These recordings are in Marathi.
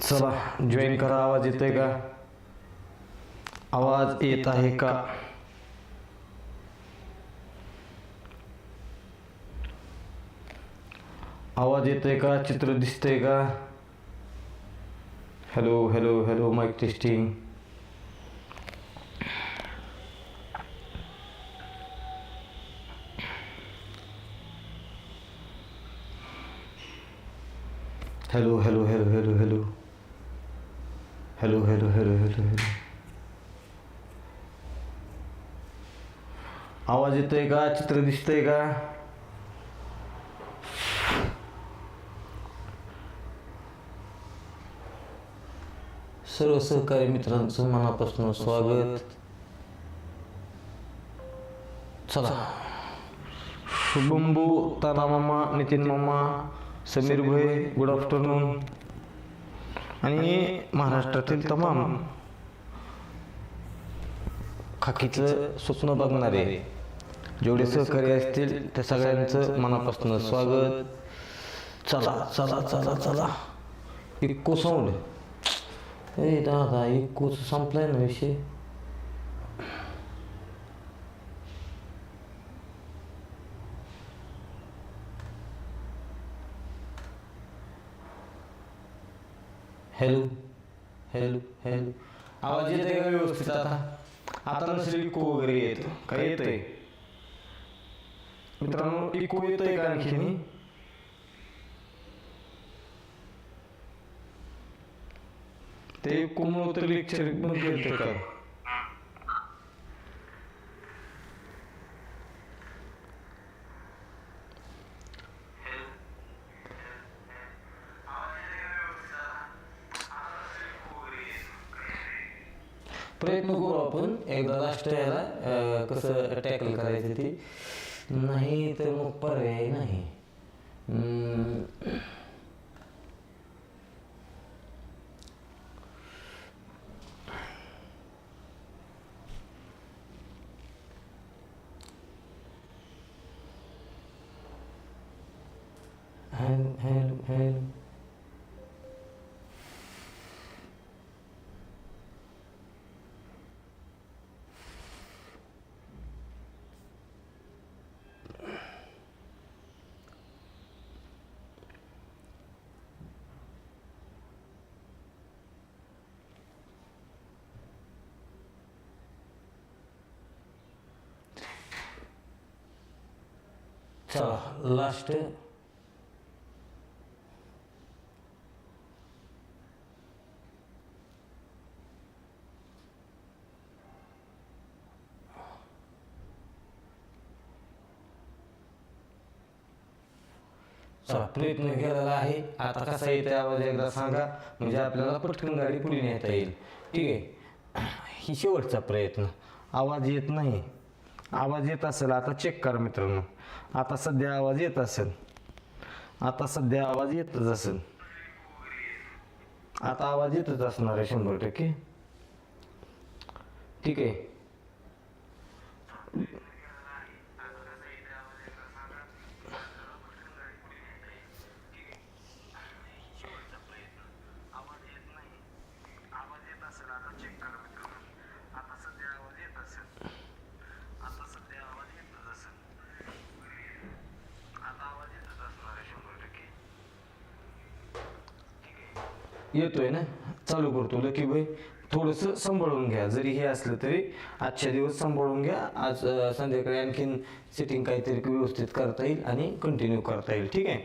चला जॉईन करा, आवाज़ येतोय का? आवाज़ येत आहे का? आवाज़ येतोय का? चित्र दिसतंय का? Hello hello hello mic testing hello hello hello hello hello hello hello hello hello hello. आवाज येतोय का? चित्र दिसतंय का? सर्व सहकारी मित्रांचं मनापासून स्वागत. चला. शुभंभू ताना मामा नितीन मामा समीर भाई गुड आफ्टरनून आणि महाराष्ट्रातील तमाम खाकीचं स्वप्न बघणारे जेवढे सहकारी असतील त्या सगळ्यांचं मनापासून स्वागत. चला चला चला चला. इक्को साऊंड ए दादा इक्कोच संपलाय ना विषय. Hello hello hello. आवाज येत आहे का व्यवस्थित आता? आता नसेल इको वगैरे येत काय येतंय? मित्रांनो इको आहे का आणखीन? ते इकोमुळं तर लेक्चर बंद केलं का? inhale, inhale. So last. प्रयत्न केलेला आहे. आता कसा येते आवाज एकदा सांगा. म्हणजे आपल्याला पटकन गाडी पुढे नेता येईल. ठीक आहे. ही शेवटचा प्रयत्न. आवाज येत नाही. आवाज येत असेल आता चेक करा मित्रांनो. आता सध्या आवाज येत असेल. आता सध्या आवाज येतच असेल. आता आवाज येतच असणार आहे शंभर टक्के. ठीक आहे. येतोय ना? चालू करतो लकी भाई थोडंसं सांभाळून घ्या. जरी हे असलं तरी आजच्या दिवस सांभाळून घ्या. आज संध्याकाळी आणखीन सेटिंग काहीतरी व्यवस्थित करता येईल आणि कंटिन्यू करता येईल. ठीक आहे?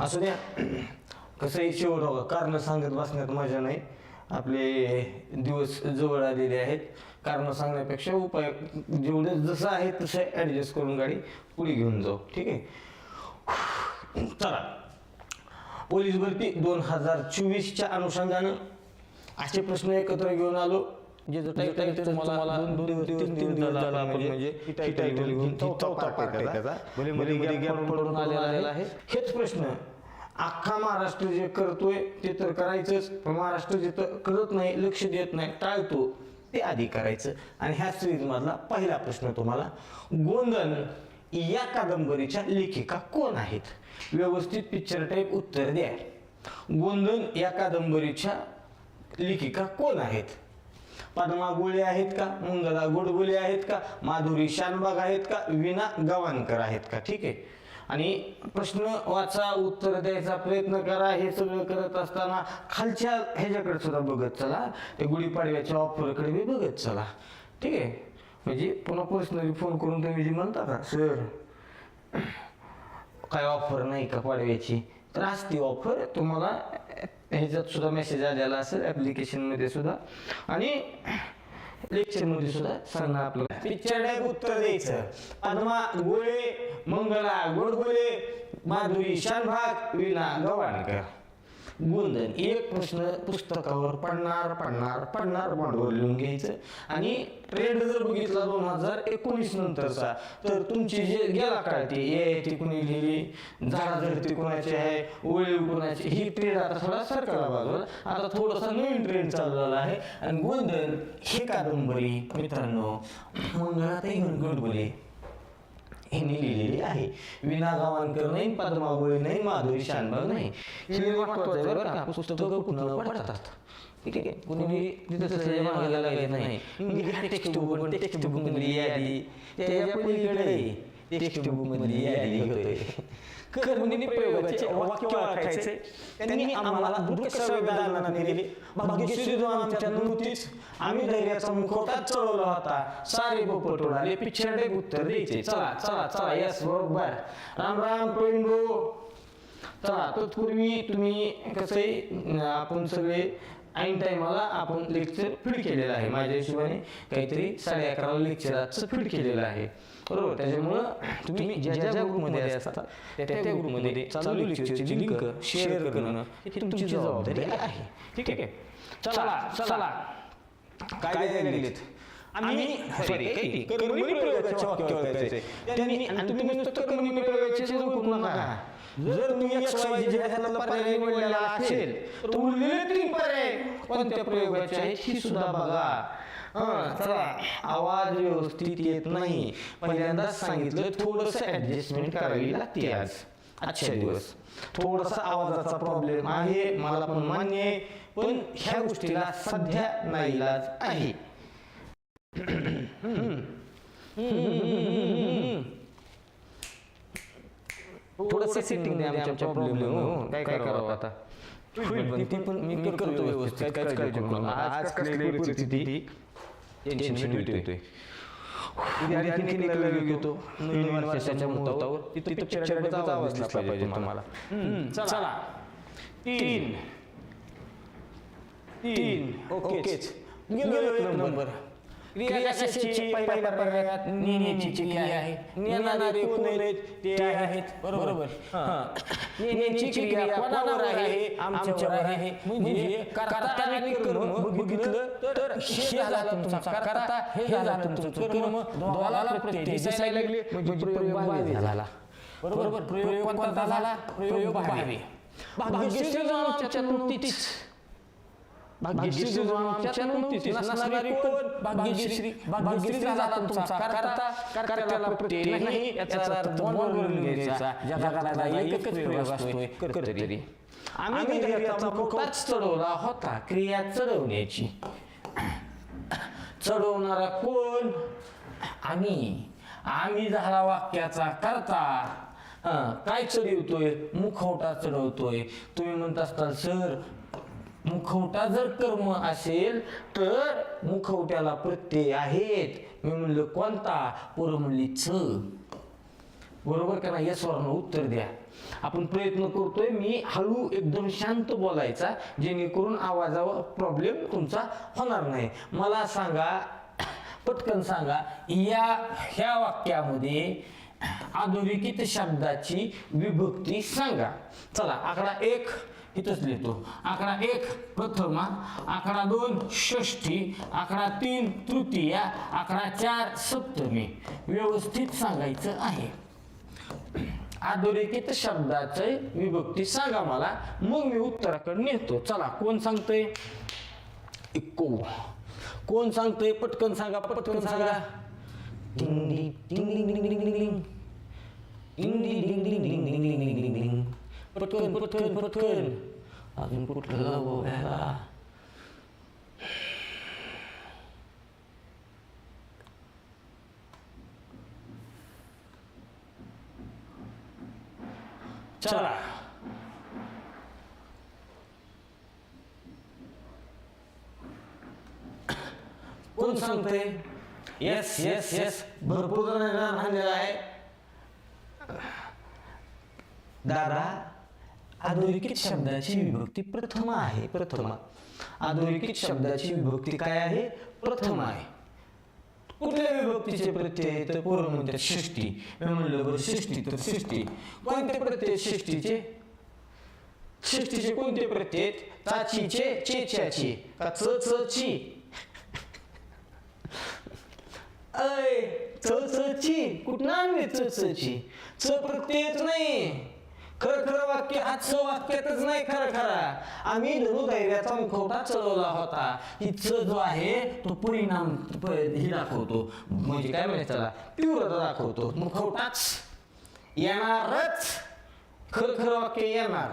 असू द्या. कसं आहे शेवट होगा कारणं सांगत बसण्यात मजा नाही. आपले दिवस जवळ आलेले आहेत. कारणं सांगण्यापेक्षा उपाय जेवढे जसं आहे तसं ॲडजस्ट करून गाडी पुढे घेऊन जाऊ. ठीक आहे? चला. पोलीस भरती दोन हजार चोवीसच्या अनुषंगानं असे प्रश्न एकत्र घेऊन आलो. जे जो टाईटल तुम्हाला दोन दिवस तीन दिवस झाला आपण म्हणजे ही टायटल घेऊन चौथा पार्ट आहे त्याचा भले मध्ये गॅप पडून आलेला आहे. हेच प्रश्न. अख्खा महाराष्ट्र जे करतोय ते तर करायचंच. पण महाराष्ट्र जे तर करत नाही लक्ष देत नाही टाळतो ते आधी करायचं. आणि ह्या सिरीज मधला पहिला प्रश्न तुम्हाला गोंधन या कादंबरीच्या लेखिका कोण आहेत? व्यवस्थित पिक्चर टाईप उत्तर द्या. गोंधन या कादंबरीच्या लेखिका कोण आहेत? पद्मा गोळे आहेत का? मंगला गोडबोले आहेत का? माधुरी शानबाग आहेत का? विना गवानकर आहेत का? ठीक आहे. आणि प्रश्न वाचा उत्तर द्यायचा प्रयत्न करा. हे सगळं करत असताना खालच्या ह्याच्याकडे सुद्धा बघत चला. ते गुढीपाडव्याच्या ऑफरकडे बी बघत चला. ठीक आहे. म्हणजे पुन्हा पर्सनली फोन करून तुम्ही जी म्हणता का सर काय ऑफर नाही का पाडव्याची? तर असती ऑफर तुम्हाला ह्याच्यात सुद्धा मेसेज आलेला असेल ॲप्लिकेशनमध्ये सुद्धा. आणि लेक्चरमध्ये सुद्धा सांगणार आपलं पिक्चर टाईप उत्तर द्यायचं. पद्मा गोळे मंगला गोडगोळे माधुरी शानभाग विना गवाणकर गोंधळ एक प्रश्न पुस्तकावर पडणार पडणार पडणार भांडवल लिहून घ्यायचं. आणि ट्रेंड जर बघितला दोन हजार एकोणीस नंतरचा तर तुमची जे गेला काळ ते ए ती कुणी लिहिली? झाडाझडती कुणाची आहे? ओळीव कुणाची? ही ट्रेंड आता थोडा सरकारला बाजूला. आता थोडासा नवीन ट्रेंड चालू झाला आहे. आणि गोंधन हे कादंबरी मित्रांनो. मंगळाताई बोले. यांनी लिहिलेली आहे. विना गावांकर नाही पद्मा नाही माधुरी शानबाग नाही. हे महत्वाचं आहे बरं का. पुस्तकं कुणाला पडतात. ठीक आहे. कुणी तिथं तसं मागायला लागत नाही. टेक्स्ट बुक टेक्स्ट बुक यादी त्याच्या पलीकडे टेक्स्ट बुक मधली यादी कर्मणी प्रयोगाचे वाक्य ओळखायचे त्यांनी आम्हाला दालनात नेले भाग्यश्री आमच्या नव्हतीच आम्ही धैर्याचा मुखवटा चढवला होता. सारे बोपट उडाले पिछाडे उत्तर द्यायचे. चला चला चला यस बरोबर. राम राम भाऊ चला तत्पूर्वी तुम्ही कसं आपण सगळे ऐन टायमाला आपण लेक्चर फीड केलेलं आहे. माझ्या हिशोबाने काहीतरी साडे अकराला लेक्चराचं फीड केलेलं आहे. बरोबर? त्याच्यामुळं तुम्ही ज्या ज्या ग्रुपमध्ये असतात त्या त्या ग्रुपमध्ये चालू लेक्चरची लिंक शेअर करणं ही तुमची जबाबदारी आहे. ठीक आहे? चला चला. काय द्यायला गेलेत आम्ही सॉरी कर्मणी प्रयोगाचे वाक्य ओळखायचे त्यांनी आणि तुम्ही नुसतं कर्मणी प्रयोगाचे जाऊ नका जर तुम्ही एक्स वाय झेड ह्याला पर्याय निवडलेला असेल तर उरलेले तीन पर्याय कोणत्या प्रयोगाचे आहेत ही सुद्धा बघा. हा चला आवाज व्यवस्थित येत नाही. पहिल्यांदाच सांगितलं थोडस ऍडजस्टमेंट करावी लागते आज. आजच्या दिवस. थोडासा आवाजाचा प्रॉब्लेम आहे मला पण मान्य आहे पण ह्या गोष्टीला सध्या नाईलाज आहे. थोडंसं सेटिंग द्या आमच्या प्रॉब्लेम काय करावं आता? ती पण मी करतो व्यवस्थित. काहीच काळजी करू नका. आज कसली परिस्थिती टेन्शन येतोय घेतो नवीन वर्षाच्या मुहूर्तावर तिथं पिक्चरचा आवाज दिसला पाहिजे तुम्हाला. चला. तीन. तीन. ओकेच. गेलो एक नंबर. क्रिया कशाची? पहिल्या पर्यायात नेण्याची क्रिया आहे. नेणारे कोण आहेत ते आहेत. बरोबर. नेण्याची क्रिया कोणावर आहे? आमच्यावर आहे. म्हणजे कर्ता आणि कर्म. बघितलं? तर हे झालं तुमचा कर्ता. हे झालं तुमचं कर्म. दोघाला प्रत्यय दिसायला लागले. म्हणजे प्रयोग झाला. बरोबर. प्रयोग कोणता झाला? प्रयोग भाग्यश्री जो भाग्यश्री आमच्या नसणारी कोण भाग्यश्री भाग्यश्री झाला तुमचा करता कर्त्याला प्रत्यय नाही याचा अर्थ घ्यायचा जगाला एकच प्रयोग असतोय कर्तरी आम्ही धैर्याचा चढवला होता क्रिया चढवण्याची चढवणारा कोण आम्ही आम्ही झाला वाक्याचा करता काय चढवतोय? मुखवटा चढवतोय. तुम्ही म्हणत असताल सर मुखवटा जर कर्म असेल तर मुखवट्याला प्रत्यय आहेत. मी म्हणलं कोणता? पोरं म्हणली छ. बरोबर का नाही? स्वर्ण उत्तर द्या. आपण प्रयत्न करतोय मी हळू एकदम शांत बोलायचा जेणेकरून आवाजावर प्रॉब्लेम तुमचा होणार नाही. मला सांगा पटकन सांगा या ह्या वाक्यामध्ये अधोरेखित शब्दाची विभक्ती सांगा. चला आकडा एक. इथंच लिहितो आकडा एक प्रथमा आकडा दोन षष्ठी आकडा तीन तृतीया आकडा चार सप्तमी व्यवस्थित सांगायचं आहे अधोरेखित शब्दाचे विभक्ती सांगा मला मग मी उत्तराकडे नेतो चला कोण सांगतंय इको कोण सांगतंय पटकन सांगा पटकन सांगा टिंग टिंग टिंग टिंग टिंग टिंग टिंग टिंग टिंग टिंग टिंग टिंग टिंग टिंग Perutkan, perutkan, perutkan. Angin put lelawa, Eva. Cara. Kun sangte. Yes, yes, yes. Berputar dengan hanya eh. Darah. अधोरेखित शब्दाची विभक्ती प्रथम आहे प्रथमा. अधोरेखित शब्दाची विभक्ती काय आहे? प्रथम आहे. कुठल्या विभक्तीचे प्रत्यय तर पूर्व म्हणतात सृष्टी. मी म्हणलं बरं सृष्टी तर सृष्टी. कोणते प्रत्यय सृष्टीचे? सृष्टीचे कोणते प्रत्यय आहेत? चाचीचे चेच्याची. का च च ची? अय च च ची. कुठं आणली च च ची? च प्रत्ययच नाही खरं खरं वाक्य आजचं वाक्यातच नाही खरं खरा. आम्ही धनुधैर्याचा मुखवटा चढवला होता. ही च जो आहे तो परिणाम प- ही दाखवतो. म्हणजे काय म्हणायचं त्याला? तीव्रता दाखवतो. मुखवटाच येणारच. खरं खरं वाक्य येणार.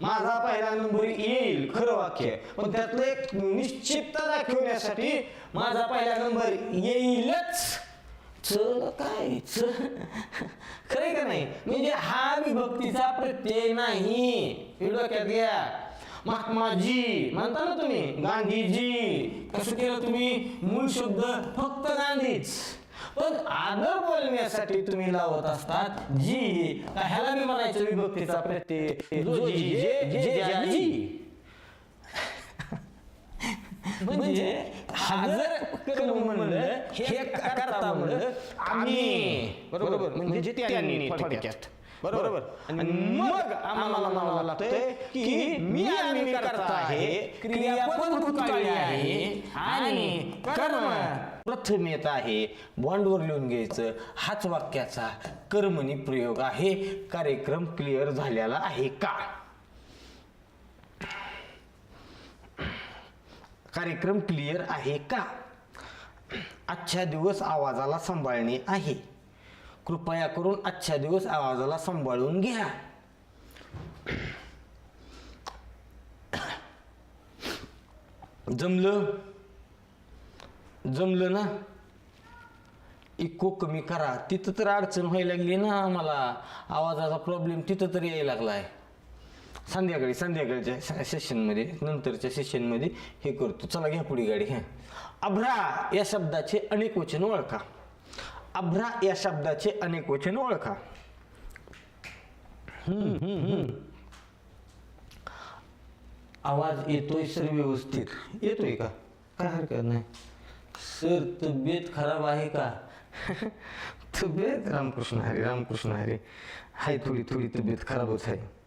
माझा पहिला नंबर येईल खरं वाक्य. पण त्यातलं एक निश्चितता दाखवण्यासाठी माझा पहिला नंबर येईलच. चल काय? च. खरे का नाही? म्हणजे हा विभक्तीचा प्रत्यय नाही. हे डोक्यात घ्या. महात्माजी म्हणता ना तुम्ही गांधीजी कसं केलं तुम्ही? मूळ शब्द फक्त गांधीच. पण आदर बोलण्यासाठी तुम्ही लावत असतात जी. ह्याला मी म्हणायचं विभक्तीचा प्रत्यय? जो जी जे जे ज्या, जी. म्हणजे करून म्हणलं हे करता म्हणलं आम्ही. बरोबर. म्हणजे त्यांनी थोडक्यात बरोबर. मग आम्हाला म्हणावं लागतंय की मी आम्ही करता आहे. क्रियापद भूतकाळी आहे. आणि कर्म. प्रथमेत आहे. बॉन्डवर लिहून घ्यायचं. हाच वाक्याचा कर्मणी प्रयोग आहे. कार्यक्रम क्लिअर झालेला आहे का? कार्यक्रम क्लिअर आहे का? आजच्या दिवस आवाजाला सांभाळणे आहे. कृपया करून आजच्या दिवस आवाजाला सांभाळून घ्या. जमलं? जमलं ना? इको कमी करा. तिथं तर अडचण व्हायला लागली ना आम्हाला. आवाजाचा प्रॉब्लेम तिथं तर यायला आहे संध्याकाळी संध्याकाळच्या सेशनमध्ये नंतरच्या सेशनमध्ये हे करतो. चला घ्या पुढे गाडी घ्या. अभ्रा या शब्दाचे अनेक वचन ओळखा. अभ्रा या शब्दाचे अनेक वचन ओळखा. आवाज येतोय सर व्यवस्थित. येतोय का? काय हरकत नाही. सर तब्येत खराब आहे का? तब्येत? रामकृष्ण हरी रामकृष्ण हरी. हाय थोडी थोडी तब्येत खराबच आहे.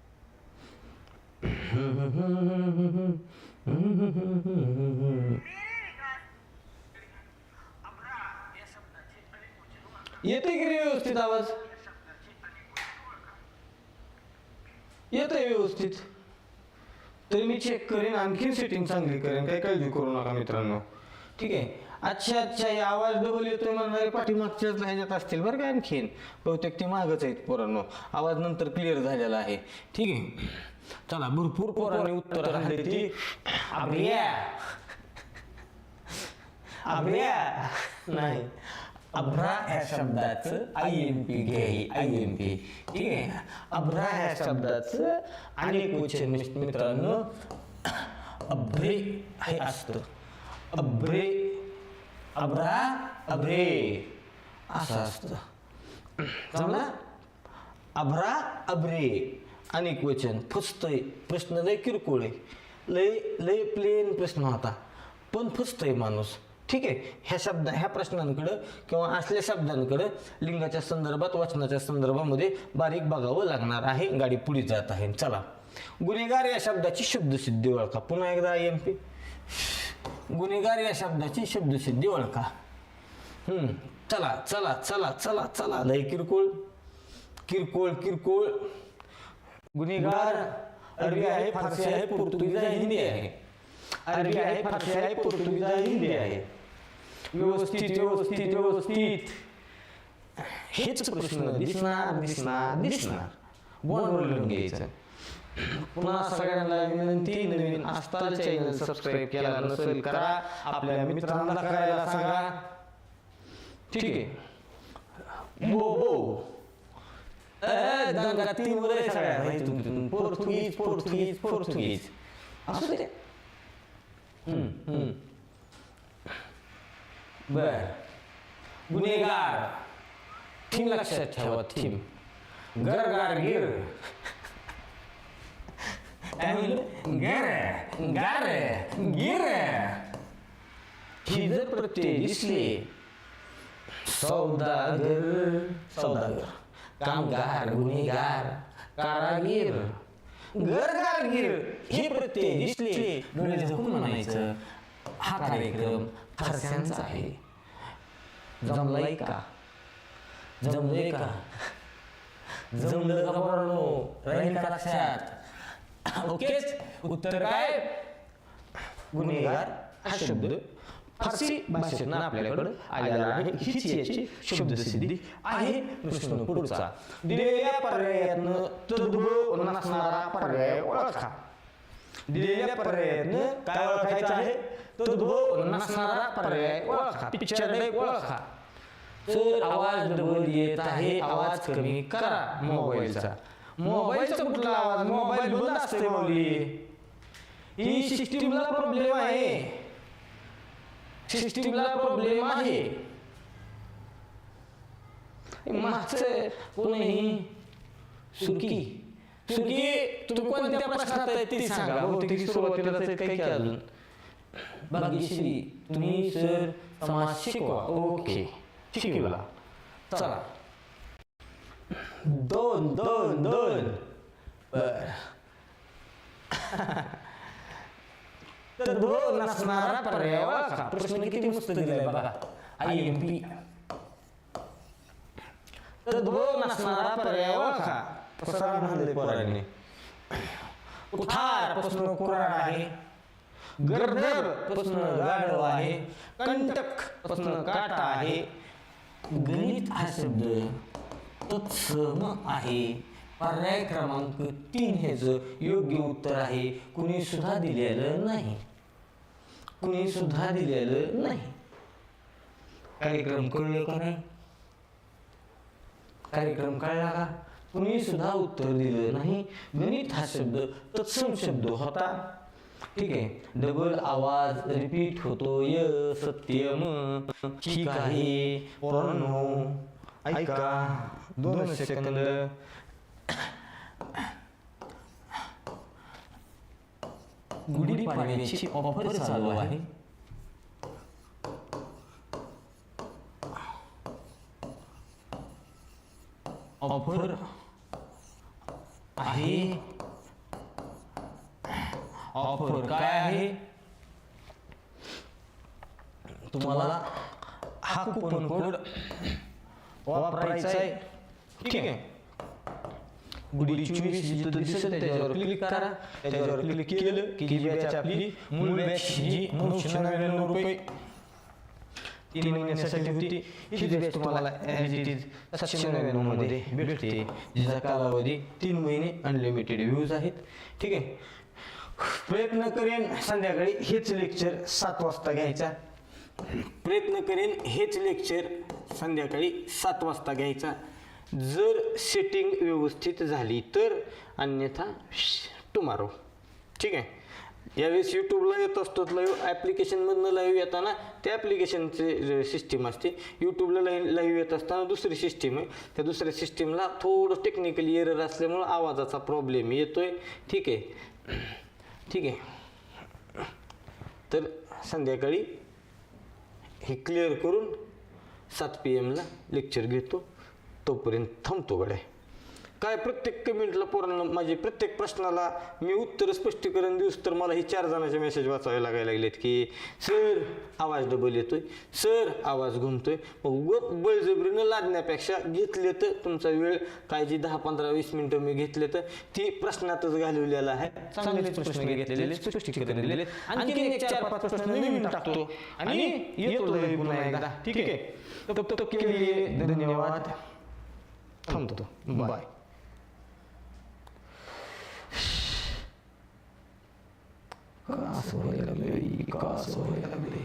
येते की रे व्यवस्थित आवाज? येतोय व्यवस्थित. तरी मी चेक करेन आणखीन सेटिंग चांगली करेन. काही काळजी करू नका मित्रांनो? ठीक आहे. अच्छा अच्छा हे आवाज डबल येतोय म्हणणारे पाठीमागच्याच ह्याच्यात असतील बरं का आणखीन. बहुतेक ते मागच आहेत पोरांनो. आवाज नंतर क्लिअर झालेला आहे. ठीक आहे? चला भरपूर पोरांनी उत्तर आणली ती. अभ्या अभ्या नाही. अभ्रा ह्या शब्दाचं आय एम पी घ्याई आय एम पी ठीक आहे? अभ्रा ह्या शब्दाचं अनेक वचन मित्रांनो अभ्रे हे असतं. अभ्रे अभ्रा अभ्रे असं असतं. जमला? अभ्रा अभ्रे अनेक वचन. फसतय. प्रश्न लय किरकोळ आहे. लय लय प्लेन प्रश्न होता. पण फसतय माणूस. ठीक आहे? ह्या शब्द ह्या प्रश्नांकडं किंवा असल्या शब्दांकडं लिंगाच्या संदर्भात वचनाच्या संदर्भामध्ये बारीक बघावं लागणार आहे. गाडी पुढे जात आहे. चला. गुन्हेगार या शब्दाची शब्दसिद्धी ओळखा. पुन्हा एकदा आय एम पी गुन्हेगार या शब्दाची शब्दसिद्धी ओळखा. चला चला चला चला चला. लय किरकोळ किरकोळ किरकोळ. गुन्हेगार अरबी आहे फारसी आहे पोर्तुगीज आहे हिंदी आहे. अरबी आहे फारसी आहे पोर्तुगीज आहे हिंदी आहे. व्यवस्थित व्यवस्थित व्यवस्थित. हेच प्रश्न दिसणार दिसणार दिसणार. बोर्डवर लिहून घ्यायचं. पुन्हा सगळ्यांना विनंती नवीन असताल चॅनल सबस्क्राईब केला नसेल करा. आपल्या मित्रांना करायला सांगा. ठीक आहे. बो बो. दंगा तीन मुलं आहे सगळ्या. माहिती पोर्तुगीज पोर्तुगीज पोर्तुगीज असू दे. हम्म, हम्म. बर. गुन्हेगार. थीम लक्षात ठेवा थीम. गरगार गिर. काय म्हणलं गर गार गिर ही जर प्रत्यय दिसली सौदागर सौदागर कामगार गुन्हेगार कारागीर गरगारगीर हे प्रत्यय दिसले गणित हुकूम म्हणायचं हा कार्यक्रम फारस्यांचा आहे जमलाय का जमलंय का जमलं का बरं राहील का लक्षात ओकेच. उत्तर काय? गुन्हेगार हा शब्द फारसी भाषेतून आपल्याकडे आलेला आहे. हीच याची शब्दसिद्धी आहे. प्रश्न पुढचा. दिलेल्या पर्यायातनं तद्भव नसणारा पर्याय ओळखा. दिलेल्या पर्यायातनं काय ओळखायचं आहे? तद्भव नसणारा पर्याय ओळखा. पिक्चर ओळखा. तर आवाज डबल येत आहे. आवाज कमी करा. मोबाईलचा. मोबाईलचा कुठला आवाज? मोबाईल बंद असते माऊली. ही सिस्टीमला प्रॉब्लेम आहे. सिस्टीमला प्रॉब्लेम आहे. मागचं कोणीही सुकी सुकी तुम्ही कोणत्या प्रश्नात आहे ते सांगा. सुरुवातीला काही काही अजून. भाग्यश्री तुम्ही सर समाज शिकवा. ओके. शिकवला चला. दोन दोन दोन. बर. तर दोन नसणारा पर्याय ओळखा प्रश्न किती मस्त दिलाय बघा. I M P. तर दोन नसणारा पर्याय ओळखा प्रसार म्हणले पोरांनी. कुठारपासून कुराड आहे. गर्दरपासून गाढव आहे. कंटकपासून काटा आहे. गणित हा शब्द तत्सम आहे. पर्याय क्रमांक तीन हेच योग्य उत्तर आहे कुणी सुद्धा दिलेलं नाही. कुणी सुद्धा दिलेलं नाही. कार्यक्रम कळलं का नाही? कार्यक्रम कळला का? कुणी सुद्धा उत्तर दिलं नाही. गणित हा शब्द तत्सम शब्द होता. ठीक आहे. डबल आवाज रिपीट होतो य सत्यम. ठीक आहे. ऐका. दोन सेकंद गुढीपाडव्याची ऑफर चालू आहे ऑफर आहे ऑफर काय आहे तुम्हाला हा कुपन कोड वापरायचा आहे ठीक आहे. गुढी चोवीस जिथं दिसत त्याच्यावर क्लिक करा. त्याच्यावर क्लिक केलं की जी बॅच आपली मूळ बॅच जी नऊशे नव्याण्णव रुपये तीन महिन्यासाठी होती. ही बॅच तुम्हाला ॲज इट इज सातशे नव्याण्णवमध्ये भेटते. जिचा कालावधी तीन महिने अनलिमिटेड व्ह्यूज आहेत. ठीक आहे. प्रयत्न करेन संध्याकाळी हेच लेक्चर सात वाजता घ्यायचा. प्रयत्न करेन हेच लेक्चर संध्याकाळी सात वाजता घ्यायचा. जर सेटिंग व्यवस्थित झाली तर अन्यथा टुमारो ठीक आहे? यावेळेस यूट्यूबला येत असतो लाईव्ह ॲप्लिकेशनमधनं लाईव्ह येताना त्या ॲप्लिकेशनचे सिस्टीम असते यूट्यूबला लाईव्ह लाईव्ह येत असताना दुसरी सिस्टीम आहे. त्या दुसऱ्या सिस्टीमला थोडं टेक्निकली एरर असल्यामुळं आवाजाचा प्रॉब्लेम येतो आहे ठीक आहे? ठीक आहे? तर संध्याकाळी हे क्लिअर करून सात पी एमला लेक्चर घेतो. तोपर्यंत थांबतो गड्या. काय प्रत्येक कमेंटला पोरांना माझे प्रत्येक प्रश्नाला मी उत्तर स्पष्टीकरण देऊस तर मला ही चार जणांचे मेसेज वाचावे लागायला लागलेत की सर आवाज डबल येतोय. सर आवाज घुमतोय. मग उगत बळजबरीनं लादण्यापेक्षा घेतले तर तुमचा वेळ काय जी दहा पंधरा वीस मिनिटं मी घेतले तर ती प्रश्नातच घालवलेला आहे. चांगलेच प्रश्न घेतलेले स्पष्टीकरण दिलेले. आणखी एक चार पाच प्रश्न नवीन टाकतो. आणि येतो ठीक आहे. तब तक के लिए धन्यवाद थांबतो बाय का असं व्हायला लागले का असं व्हायला लागले